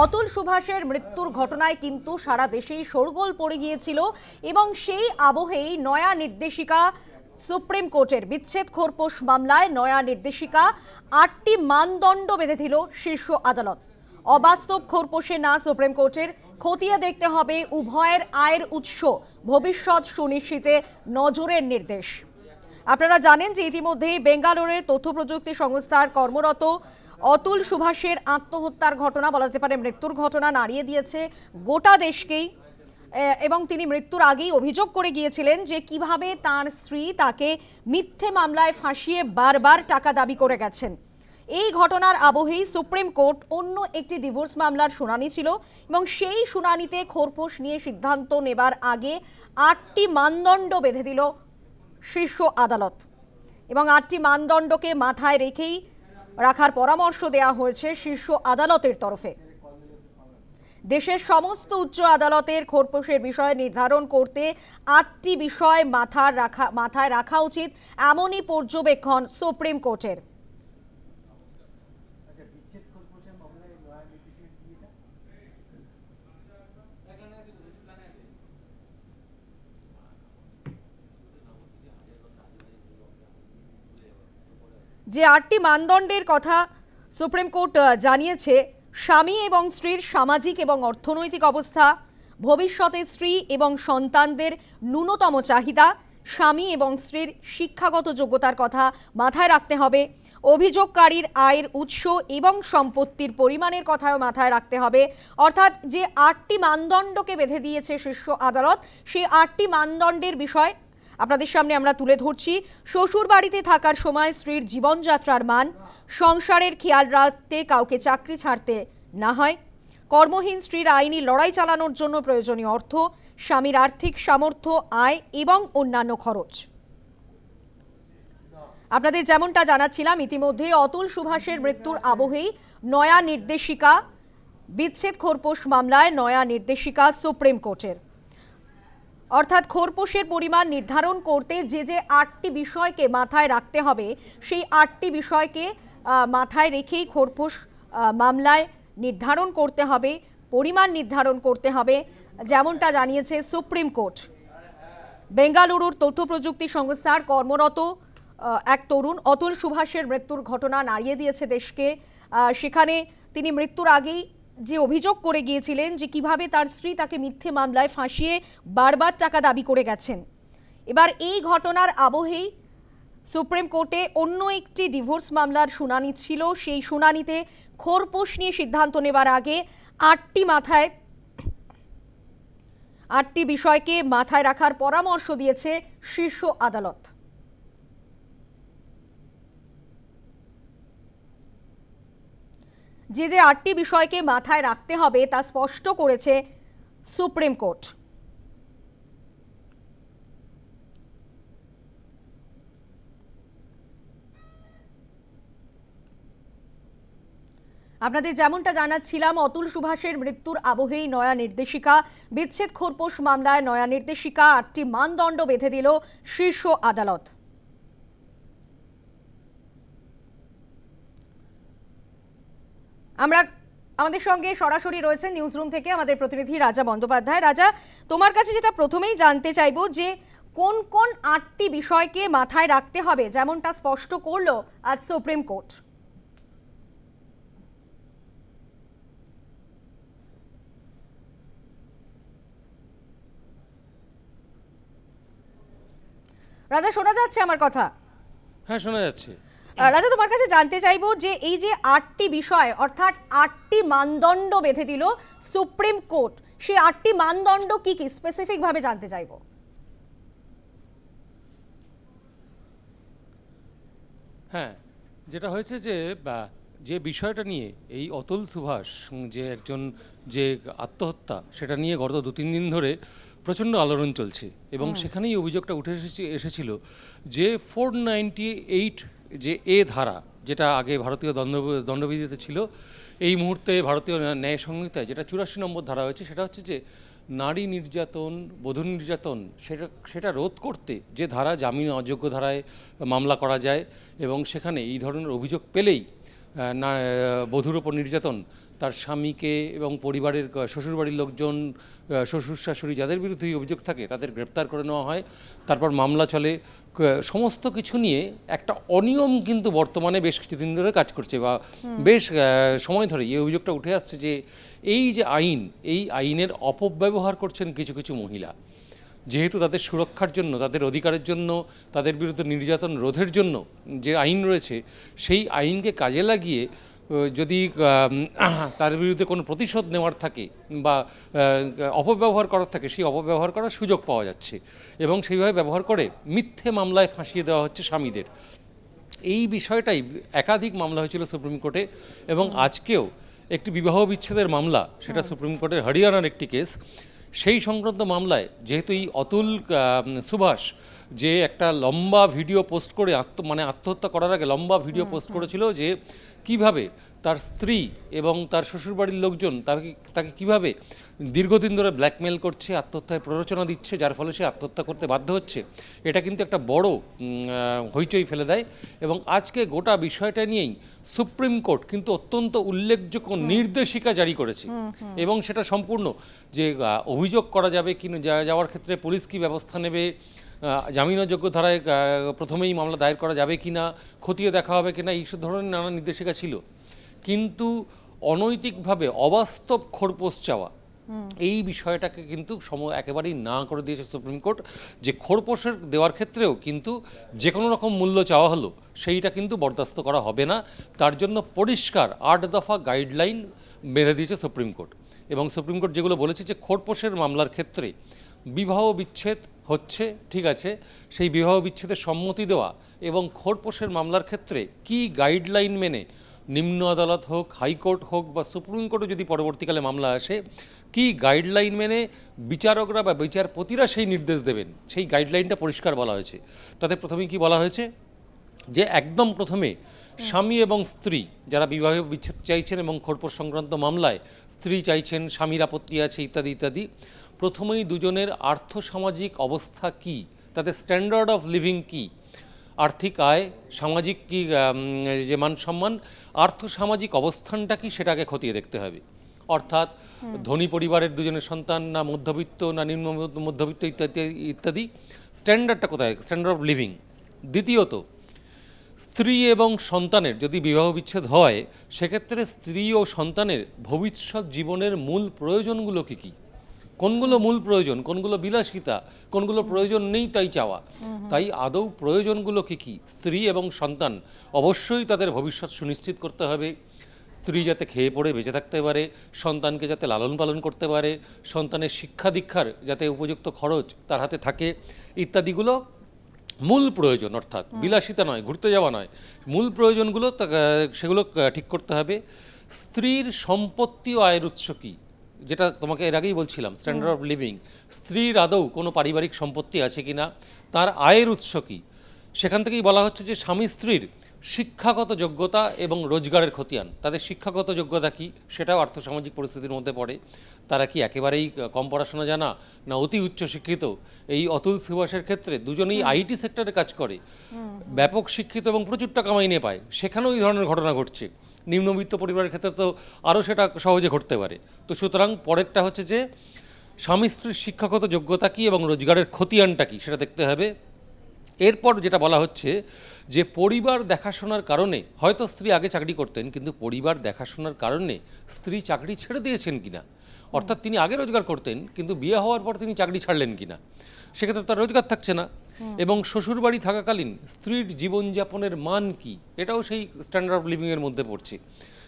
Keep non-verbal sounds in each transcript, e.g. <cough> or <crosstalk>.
অতুল সুভাষের মৃত্যুর ঘটনায় কিন্তু সারা দেশেই শোরগোল পড়ে গিয়েছিল এবং সেই আবহেই নয়া নির্দেশিকা সুপ্রিম কোর্টের বিচ্ছেদ খোরপোশ মামলায় নয়া নির্দেশিকা, আটটি মানদণ্ড বেঁধেছিল শীর্ষ আদালত। অবাস্তব খোরপোশে না সুপ্রিম কোর্টের, খতিয়ে দেখতে হবে উভয়ের আয়ের উৎস। ভবিষ্যৎ সুনিশ্চিতে নজরের নির্দেশ। আপনারা জানেন যে ইতিমধ্যেই বেঙ্গালোরের তথ্য প্রযুক্তি সংস্থার কর্মরত অতুল সুভাষের আত্মহত্যার ঘটনা, বলা যেতে পারে মৃত্যুর ঘটনা নাড়িয়ে দিয়েছে গোটা দেশকেই। এবং তিনি মৃত্যুর আগেই অভিযোগ করে গিয়েছিলেন যে কীভাবে তার স্ত্রী তাকে মিথ্যে মামলায় ফাঁসিয়ে বারবার টাকা দাবি করে গেছেন। এই ঘটনার আবহেই সুপ্রিম কোর্ট অন্য একটি ডিভোর্স মামলার শুনানি ছিল এবং সেই শুনানিতে খোরপোশ নিয়ে সিদ্ধান্ত নেবার আগে আটটি মানদণ্ড বেঁধে দিল শীর্ষ আদালত। এবং আটটি মানদণ্ডকে মাথায় রেখেই রাখার পরামর্শ দেয়া হয়েছে শীর্ষ আদালতের তরফে। দেশের সমস্ত উচ্চ আদালতের খোরপোশের বিষয় নির্ধারণ করতে আটটি বিষয় মাথায় রাখা মাথায় রাখা উচিত, এমনই পর্যবেক্ষণ সুপ্রিম কোর্টের। যে আটটি মানদণ্ডের কথা সুপ্রিম কোর্ট জানিয়েছে, স্বামী এবং স্ত্রীর সামাজিক এবং অর্থনৈতিক অবস্থা, ভবিষ্যতে স্ত্রী এবং সন্তানদের ন্যূনতম চাহিদা, স্বামী এবং স্ত্রীর শিক্ষাগত যোগ্যতার কথা মাথায় রাখতে হবে, অভিযোগকারীর আয়ের উৎস এবং সম্পত্তির পরিমাণের কথাও মাথায় রাখতে হবে। অর্থাৎ যে আটটি মানদণ্ডকে বেঁধে দিয়েছে শীর্ষ আদালত, সেই আটটি মানদণ্ডের বিষয় আপনাদের সামনে আমরা তুলে ধরছি। শ্বশুর বাড়িতে থাকার সময় স্ত্রীর জীবনযাত্রার মান, সংসারের খেয়াল রাখতে, কাউকে চাকরি ছাড়তে না হয়। কর্মহীন স্ত্রীর আইনি লড়াই চালানোর জন্য প্রয়োজনীয় অর্থ, স্বামীর আর্থিক সামর্থ্য, আয় এবং অন্যান্য খরচ। আপনাদের যেমনটা জানাচ্ছিলাম, ইতিমধ্যে অতুল সুভাষের মৃত্যুর আবহেই নয়া নির্দেশিকা, বিচ্ছেদ খোরপোশ মামলায় নয়া নির্দেশিকা সুপ্রিম কোর্টের। অর্থাৎ খোরপোশের পরিমাণ নির্ধারণ করতে যে যে আটটি বিষয়কে মাথায় রাখতে হবে, সেই আটটি বিষয়কে মাথায় রেখেই খোরপোশ মামলায় নির্ধারণ করতে হবে, পরিমাণ নির্ধারণ করতে হবে, যেমনটা জানিয়েছে সুপ্রিম কোর্ট। বেঙ্গালুরুর তথ্য প্রযুক্তি সংস্থার কর্মরত এক তরুণ, অতুল সুভাষের মৃত্যুর ঘটনা নাড়িয়ে দিয়েছে দেশকে। সেখানে তিনি মৃত্যুর আগেই যে অভিযোগ করে গিয়েছিলেন যে কীভাবে তার স্ত্রী তাকে মিথ্যে মামলায় ফাঁসিয়ে বারবার টাকা দাবি করে গেছেন। এবার এই ঘটনার আবহেই সুপ্রিম কোর্টে অন্য একটি ডিভোর্স মামলার শুনানি ছিল। সেই শুনানিতে খোরপোশ নিয়ে সিদ্ধান্ত নেবার আগে আটটি মাথায় আটটি বিষয়কে মাথায় রাখার পরামর্শ দিয়েছে শীর্ষ আদালত। যে যে আটটি বিষয়কে মাথায় রাখতে হবে তা স্পষ্ট করেছে সুপ্রিম কোর্ট। আপনাদের যেমনটা জানাচ্ছিলাম, অতুল সুভাষের মৃত্যুর আবহেই নয়া নির্দেশিকা, বিচ্ছেদ খোরপোশ মামলায় নয়া নির্দেশিকা, আটটি মানদণ্ড বেঁধে দিল শীর্ষ আদালত। আমরা আমাদের সঙ্গে সরাসরি রয়েছেন নিউজ রুম থেকে আমাদের প্রতিনিধি রাজা বন্দ্যোপাধ্যায়। রাজা, তোমার কাছে যেটা প্রথমেই জানতে চাইব যে কোন কোন আটটি বিষয়কে মাথায় রাখতে হবে যেমনটা স্পষ্ট করল আজ সুপ্রিম কোর্ট? রাজা, শোনা যাচ্ছে আমার কথা? হ্যাঁ শোনা যাচ্ছে। রাজা তোমার কাছে জানতে চাইব যে এই যে আটটি বিষয় অর্থাৎ আটটি মানদণ্ড বেঁধে দিল সুপ্রিম কোর্ট সেই আটটি মানদণ্ড কি কি? স্পেসিফিক ভাবে জানতে চাইব। হ্যাঁ যেটা হয়েছে যে যে বিষয়টা নিয়ে এই অতুল সুভাষ যে একজন যে আত্মহত্যা সেটা নিয়ে গত দু তিন দিন ধরে প্রচণ্ড আলোড়ন চলছে এবং সেখানেই অভিযোগটা উঠে এসেছে এসেছিল যে ফোর নাইনটি এইট যে এ ধারা, যেটা আগে ভারতীয় দণ্ড, দণ্ডবিধিতে ছিল, এই মুহূর্তে ভারতীয় ন্যায় সংহিতায় যেটা চুরাশি নম্বর ধারা হয়েছে, সেটা হচ্ছে যে নারী নির্যাতন, বধূ নির্যাতন, সেটা সেটা রোধ করতে যে ধারা জামিন অযোগ্য ধারায় মামলা করা যায় এবং সেখানে এই ধরনের অভিযোগ পেলেই বধূর ওপর নির্যাতন তার স্বামীকে এবং পরিবারের শ্বশুরবাড়ির লোকজন শ্বশুর শাশুড়ি যাদের বিরুদ্ধে এই অভিযোগ থাকে তাদের গ্রেপ্তার করে নেওয়া হয়। তারপর মামলা চলে। সমস্ত কিছু নিয়ে একটা অনিয়ম কিন্তু বর্তমানে বেশ কিছুদিন ধরে কাজ করছে বা বেশ সময় ধরে। এই অভিযোগটা উঠে আসছে যে এই যে আইন এই আইনের অপব্যবহার করছেন কিছু কিছু মহিলা। যেহেতু তাদের সুরক্ষার জন্য তাদের অধিকারের জন্য তাদের বিরুদ্ধে নির্যাতন রোধের জন্য যে আইন রয়েছে সেই আইনকে কাজে লাগিয়ে যদি <clears throat> তার বিরুদ্ধে কোনো প্রতিশোধ নেওয়ার থাকে বা অপব্যবহার করার থাকে সেই অপব্যবহার করার সুযোগ পাওয়া যাচ্ছে। এবং সেইভাবে ব্যবহার করে মিথ্যে মামলায় ফাঁসিয়ে দেওয়া হচ্ছে স্বামীদের। এই বিষয়টাই একাধিক মামলা হয়েছিল সুপ্রিম কোর্টে এবং আজকেও একটি বিবাহ বিচ্ছেদের মামলা সেটা সুপ্রিম কোর্টের হরিয়ানার একটি কেস। সেই সংক্রান্ত মামলায় যেহেতু এই অতুল সুভাষ যে একটা লম্বা ভিডিও পোস্ট করে আত্ম মানে আত্মহত্যা করার আগে লম্বা ভিডিও পোস্ট করেছিল যে কীভাবে তার স্ত্রী এবং তার শ্বশুরবাড়ির লোকজন তাকে তাকে কীভাবে দীর্ঘদিন ধরে ব্ল্যাকমেল করছে আত্মহত্যায় প্ররোচনা দিচ্ছে যার ফলে সে আত্মহত্যা করতে বাধ্য হচ্ছে এটা কিন্তু একটা বড় হইচই ফেলে দেয় এবং আজকে গোটা বিষয়টা নিয়েই সুপ্রিম কোর্ট কিন্তু অত্যন্ত উল্লেখযোগ্য নির্দেশিকা জারি করেছে এবং সেটা সম্পূর্ণ যে অভিযোগ করা যাবে কি যাওয়ার ক্ষেত্রে পুলিশ কি ব্যবস্থা নেবে জামিনযোগ্য ধারায় প্রথমেই মামলা দায়ের করা যাবে কি না খতিয়ে দেখা হবে কিনা এইসব ধরনের নানা নির্দেশিকা ছিল। কিন্তু অনৈতিকভাবে অবাস্তব খোরপোশ চাওয়া এই বিষয়টাকে কিন্তু সম একেবারেই না করে দিয়েছে সুপ্রিম কোর্ট। যে খোরপোশের দেওয়ার ক্ষেত্রেও কিন্তু যে কোনো রকম মূল্য চাওয়া হলো সেইটা কিন্তু বরদাস্ত করা হবে না। তার জন্য পরিষ্কার আট দফা গাইডলাইন বেঁধে দিয়েছে সুপ্রিম কোর্ট। এবং সুপ্রিম কোর্ট যেগুলো বলেছে যে খোরপোশের মামলার ক্ষেত্রে বিবাহ বিচ্ছেদ হচ্ছে, ঠিক আছে, সেই বিবাহ বিচ্ছেদের সম্মতি দেওয়া এবং খোরপোশের মামলার ক্ষেত্রে কি গাইডলাইন মেনে নিম্ন আদালত হোক, হাইকোর্ট হোক বা সুপ্রিম কোর্টে যদি পরবর্তীকালে মামলা আসে, কি গাইডলাইন মেনে বিচারকরা বা বিচারপতিরা সেই নির্দেশ দেবেন? সেই গাইডলাইনটা পরিষ্কার বলা হয়েছে। তাতে প্রথমে কি বলা হয়েছে? যে একদম প্রথমে স্বামী এবং স্ত্রী যারা বিবাহ বিচ্ছেদ চাইছেন এবং খোরপোশ সংক্রান্ত মামলায় স্ত্রী চাইছেন স্বামীর আপত্তি আছে ইত্যাদি ইত্যাদি প্রথমেই দুজনের আর্থসামাজিক অবস্থা কি? তাদের স্ট্যান্ডার্ড অফ লিভিং কি? আর্থিক আয় সামাজিক কি যে মান সম্মান আর্থসামাজিক অবস্থানটা কি সেটাকে খতিয়ে দেখতে হবে। অর্থাৎ ধনী পরিবারের দুজনের সন্তান না মধ্যবিত্ত না নিম্ন মধ্যবিত্ত ইত্যাদি ইত্যাদি স্ট্যান্ডার্ডটা কোথায়? স্ট্যান্ডার্ড অফ লিভিং দ্বিতীয়ত স্ত্রী এবং সন্তানের যদি বিবাহ বিচ্ছেদ হয়, সেক্ষেত্রে স্ত্রী ও সন্তানের ভবিষ্যৎ জীবনের মূল প্রয়োজনগুলো কী কী? কোনগুলো মূল প্রয়োজন, কোনগুলো বিলাসিতা, কোনগুলো প্রয়োজন নেই তাই চাওয়া। তাই আদৌ প্রয়োজনগুলো কী কী? স্ত্রী এবং সন্তান অবশ্যই তাদের ভবিষ্যৎ সুনিশ্চিত করতে হবে। স্ত্রী যাতে খেয়ে পড়ে, বেঁচে থাকতে পারে, সন্তানকে যাতে লালন পালন করতে পারে, সন্তানের শিক্ষা দীক্ষার যাতে উপযুক্ত খরচ তার হাতে থাকে, ইত্যাদিগুলো মূল প্রয়োজন অর্থাৎ বিলাসিতা নয় ঘুরতে যাওয়া নয়। মূল প্রয়োজনগুলো সেগুলো ঠিক করতে হবে। স্ত্রীর সম্পত্তি ও আয়ের উৎস কি? যেটা তোমাকে এর আগেই বলছিলাম স্ট্যান্ডার্ড অফ লিভিং স্ত্রীর আদৌ কোনো পারিবারিক সম্পত্তি আছে কি না তার আয়ের উৎস কি? সেখান থেকেই বলা হচ্ছে যে স্বামী স্ত্রীর শিক্ষাগত যোগ্যতা এবং রোজগারের খতিয়ান। তাদের শিক্ষাগত যোগ্যতা কি? সেটাও আর্থসামাজিক পরিস্থিতির মধ্যে পড়ে। তারা কি একেবারেই কম পড়াশোনা জানা না অতি উচ্চ শিক্ষিত? এই অতুল সুভাষের ক্ষেত্রে দুজনেই আইটি সেক্টরে কাজ করে। ব্যাপক শিক্ষিত এবং প্রচুর টাকা মাইনে পায়। সেখানেও এই ধরনের ঘটনা ঘটছে। নিম্নবিত্ত পরিবারের ক্ষেত্রে তো আরও সেটা সহজে ঘটতে পারে। তো সুতরাং পরেরটা হচ্ছে যে স্বামী স্ত্রীর শিক্ষাগত যোগ্যতা কী এবং রোজগারের খতিয়ানটা কী? সেটা দেখতে হবে। এরপর যেটা বলা হচ্ছে যে পরিবার দেখাশোনার কারণে হয়তো স্ত্রী আগে চাকরি করতেন কিন্তু পরিবার দেখাশোনার কারণে স্ত্রী চাকরি ছেড়ে দিয়েছেন কিনা? অর্থাৎ তিনি আগে রোজগার করতেন কিন্তু বিয়ে হওয়ার পর তিনি চাকরি ছাড়লেন কিনা? সেক্ষেত্রে তার রোজগার থাকছে না। এবং শ্বশুরবাড়ি থাকাকালীন স্ত্রীর জীবনযাপনের মান কি? এটাও সেই স্ট্যান্ডার্ড অফ লিভিংয়ের মধ্যে পড়ছে।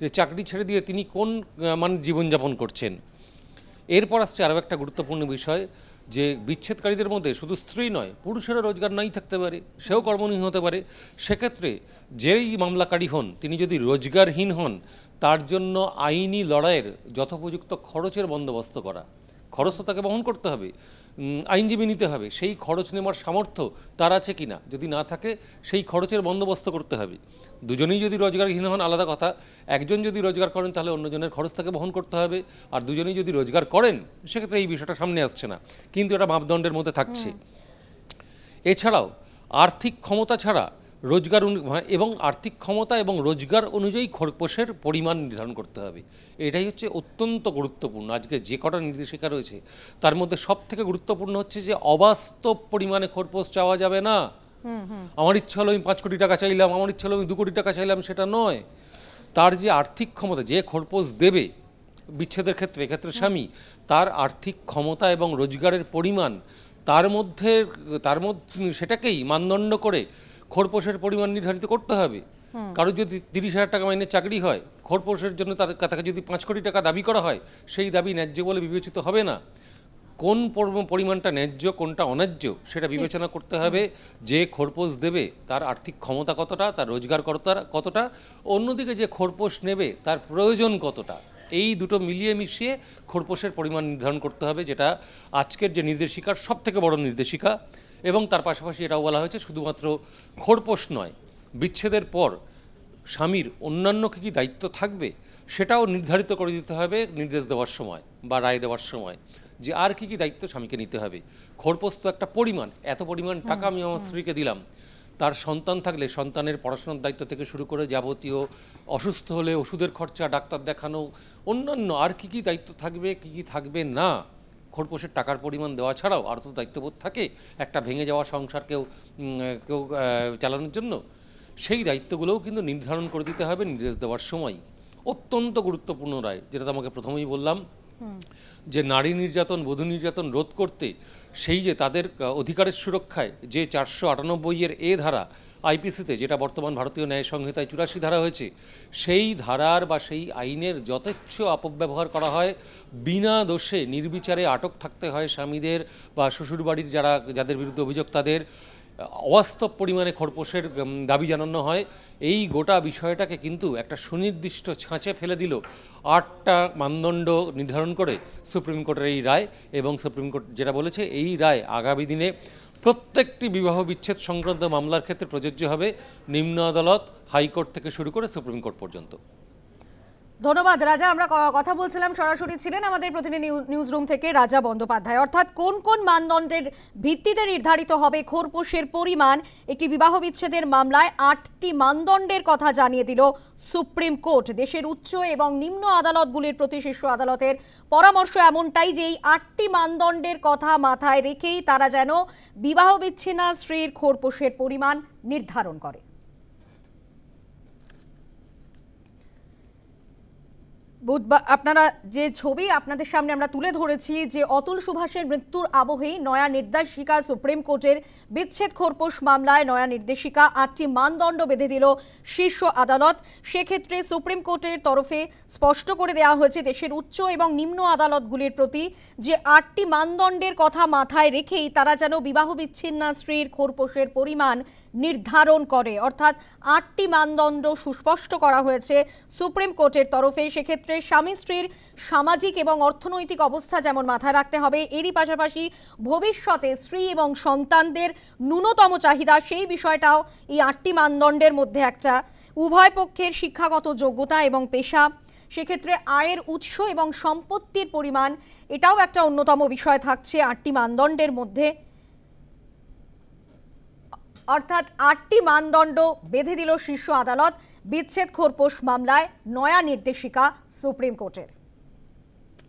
যে চাকরি ছেড়ে দিয়ে তিনি কোন মান জীবনযাপন করছেন? এরপর আসছে আরও একটা গুরুত্বপূর্ণ বিষয়। যে বিচ্ছেদকারীদের মধ্যে শুধু স্ত্রী নয়, পুরুষেরও রোজগার নাই থাকতে পারে, সেও কর্মহীন হতে পারে। সেক্ষেত্রে যেই মামলাকারী হন, তিনি যদি রোজগারহীন হন, তার জন্য আইনি লড়াইয়ের যথোপযুক্ত খরচের বন্দোবস্ত করা। খরচ তো তাকে বহন করতে হবে। আইনজীবী নিতে হবে। সেই খরচ নেওয়ার সামর্থ্য তার আছে কিনা যদি না থাকে সেই খরচের বন্দোবস্ত করতে হবে। দুজনেই যদি রোজগারহীন হন আলাদা কথা। একজন যদি রোজগার করেন তাহলে অন্যজনের খরচ তাকে বহন করতে হবে। আর দুজনেই যদি রোজগার করেন সেক্ষেত্রে এই বিষয়টা সামনে আসছে না। কিন্তু এটা মাপদণ্ডের মধ্যে থাকছে। এছাড়াও আর্থিক ক্ষমতা ছাড়া রোজগার মানে এবং আর্থিক ক্ষমতা এবং রোজগার অনুযায়ী খরপোশের পরিমাণ নির্ধারণ করতে হবে। এটাই হচ্ছে অত্যন্ত গুরুত্বপূর্ণ। আজকে যে কটা নির্দেশিকা রয়েছে তার মধ্যে সব থেকে গুরুত্বপূর্ণ হচ্ছে যে অবাস্তব পরিমাণে খরপোশ চাওয়া যাবে না। আমার ইচ্ছা হলো আমি পাঁচ কোটি টাকা চাইলাম আমার ইচ্ছা হলো আমি দু কোটি টাকা চাইলাম সেটা নয়। তার যে আর্থিক ক্ষমতা যে খরপোশ দেবে বিচ্ছেদের ক্ষেত্রে এক্ষেত্রে স্বামী তার আর্থিক ক্ষমতা এবং রোজগারের পরিমাণ তার মধ্যে তার মধ্যে সেটাকেই মানদণ্ড করে খোরপোশের পরিমাণ নির্ধারিত করতে হবে। কারও যদি তিরিশ হাজার টাকা মাইনে চাকরি হয় খোরপোশের জন্য তার তাকে যদি পাঁচ কোটি টাকা দাবি করা হয় সেই দাবি ন্যায্য বলে বিবেচিত হবে না। কোন পরিমাণটা ন্যায্য কোনটা অন্যায্য সেটা বিবেচনা করতে হবে। যে খোরপোশ দেবে তার আর্থিক ক্ষমতা কতটা তার রোজগার কতটা কতটা অন্যদিকে যে খোরপোশ নেবে তার প্রয়োজন কতটা এই দুটো মিলিয়ে মিশিয়ে খোরপোশের পরিমাণ নির্ধারণ করতে হবে যেটা আজকের যে নির্দেশিকার সব থেকে বড় নির্দেশিকা। এবং তার পাশাপাশি এটাও বলা হয়েছে শুধুমাত্র খোরপোশ নয় বিচ্ছেদের পর স্বামীর অন্যান্য কী কী দায়িত্ব থাকবে সেটাও নির্ধারিত করে দিতে হবে নির্দেশ দেওয়ার সময় বা রায় দেওয়ার সময় যে আর কী কী দায়িত্ব স্বামীকে নিতে হবে। খোরপোশ তো একটা পরিমাণ এত পরিমাণ টাকা আমি আমার স্ত্রীকে দিলাম। তার সন্তান থাকলে সন্তানের পড়াশোনার দায়িত্ব থেকে শুরু করে যাবতীয় অসুস্থ হলে ওষুধের খরচা ডাক্তার দেখানো অন্যান্য আর কী কী দায়িত্ব থাকবে কী কী থাকবে না খোরপোশের টাকার পরিমাণ দেওয়া ছাড়াও আর তো দায়িত্ববোধ থাকে একটা ভেঙে যাওয়া সংসারকেও কেউ চালানোর জন্য। সেই দায়িত্বগুলোও কিন্তু নির্ধারণ করে দিতে হবে নির্দেশ দেওয়ার সময়। অত্যন্ত গুরুত্বপূর্ণ রায় যেটা তোমাকে প্রথমেই বললাম। যে নারী নির্যাতন বধূ নির্যাতন রোধ করতে সেই যে তাদের অধিকারের সুরক্ষায় যে চারশো আটানব্বই এর এ ধারা আইপিসিতে, যেটা বর্তমান ভারতীয় ন্যায় সংহিতায় চুরাশি ধারা হয়েছে, সেই ধারার বা সেই আইনের যথেচ্ছ অপব্যবহার করা হয়। বিনা দোষে নির্বিচারে আটক থাকতে হয় স্বামীদের বা শ্বশুরবাড়ির যারা, যাদের বিরুদ্ধে অভিযোগ তাদের। অবাস্তব পরিমাণে খরপোশের দাবি জানানো হয়। এই গোটা বিষয়টাকে কিন্তু একটা সুনির্দিষ্ট ছাঁচে ফেলে দিল। আটটা মানদণ্ড নির্ধারণ করে সুপ্রিম কোর্টের এই রায় এবং সুপ্রিম কোর্ট যেটা বলেছে, এই রায় আগামী দিনে প্রত্যেকটি বিবাহ বিচ্ছেদ সংক্রান্ত মামলার ক্ষেত্রে প্রযোজ্য হবে নিম্ন আদালত, হাইকোর্ট থেকে শুরু করে সুপ্রিম কোর্ট পর্যন্ত। ধন্যবাদ। রাজা, আমরা কথা বলছিলাম, সরাসরি ছিলেন আমাদের প্রতিনিধি নিউজ রুম থেকে রাজা বন্দ্যোপাধ্যায়। অর্থাৎ কোন কোন মানদণ্ডের ভিত্তিতে নির্ধারিত হবে খোরপোশের পরিমাণ? একটি বিবাহ বিচ্ছেদের মামলায় আটটি মানদণ্ডের কথা জানিয়ে দিল সুপ্রিম কোর্ট। দেশের উচ্চ এবং নিম্ন আদালতগুলির প্রতি শীর্ষ আদালতের পরামর্শ এমনটাই যে এই আটটি মানদণ্ডের কথা মাথায় রেখেই তারা যেন বিবাহ বিচ্ছিন্ন স্ত্রীর খোরপোশের পরিমাণ নির্ধারণ করে। বুধবার আপনারা যে ছবি আপনাদের সামনে আমরা তুলে ধরেছি, যে অতুল সুভাষের মৃত্যুর আবহেই নয়া নির্দেশিকা সুপ্রিম কোর্টের বিচ্ছেদ খোরপোশ মামলায় নয়া নির্দেশিকা আটটি মানদণ্ড বেঁধে দিল শীর্ষ আদালত। সেক্ষেত্রে সুপ্রিম কোর্টের তরফে স্পষ্ট করে দেওয়া হয়েছে দেশের উচ্চ এবং নিম্ন আদালতগুলির প্রতি যে আটটি মানদণ্ডের কথা মাথায় রেখেই তারা যেন বিবাহ বিচ্ছিন্ন স্ত্রীর খোরপোশের পরিমাণ নির্ধারণ করে। অর্থাৎ আটটি মানদণ্ড সুস্পষ্ট করা হয়েছে সুপ্রিম কোর্টের তরফে। সেক্ষেত্রে স্বামী স্ত্রীর সামাজিক এবং অর্থনৈতিক অবস্থা যেমন মাথায় রাখতে হবে, এরই পাশাপাশি ভবিষ্যতে স্ত্রী এবং সন্তানদের ন্যূনতম চাহিদা, সেই বিষয়টাও এই আটটি মানদণ্ডের মধ্যে একটা। উভয় পক্ষের শিক্ষাগত যোগ্যতা এবং পেশা, সেক্ষেত্রে আয়ের উৎস এবং সম্পত্তির পরিমাণ, এটাও একটা অন্যতম বিষয় থাকছে আটটি মানদণ্ডের মধ্যে। অর্থাৎ আটটি মানদণ্ড বেঁধে দিল শীর্ষ আদালত। বিচ্ছেদ খোরপোশ মামলায় নয়া নির্দেশিকা সুপ্রিম কোর্টের।